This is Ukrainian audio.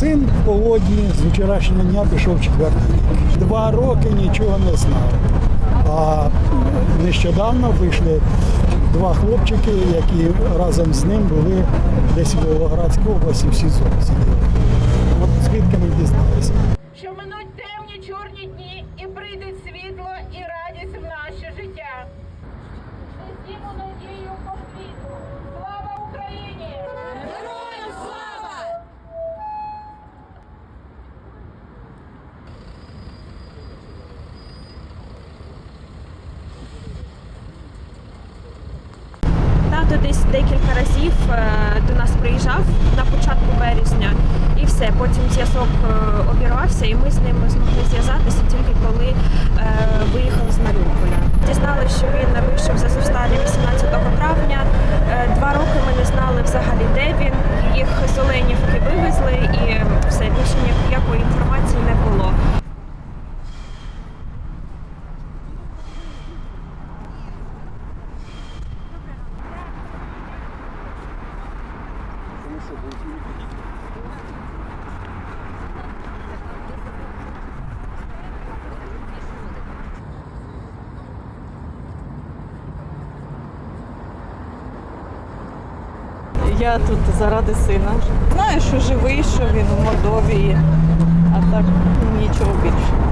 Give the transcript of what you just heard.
Син в полудні з вчорашнього дня пішов четвертий. Два роки нічого не знав. А нещодавно вийшли два хлопчики, які разом з ним були десь в Волгоградській області в СІЗО сиділи. От звідки ми дізналися. що минуть темні чорні дні і прийде світло і радість в наше життя. Тато десь декілька разів е, до нас приїжджав на початку березня, і все. Потім зв'язок е, обірвався, і ми з ним змогли зв'язатися тільки коли е, виїхали з Маріуполя. Дізналися, що він вийшов з Азовсталі 18 травня. Е, Два роки ми не знали взагалі, де він. Їх з Оленівки вивезли, і все більше ніякої інформації не було. Я тут заради сина. Знаю, що живий, що він у Мордовії, а так нічого більше.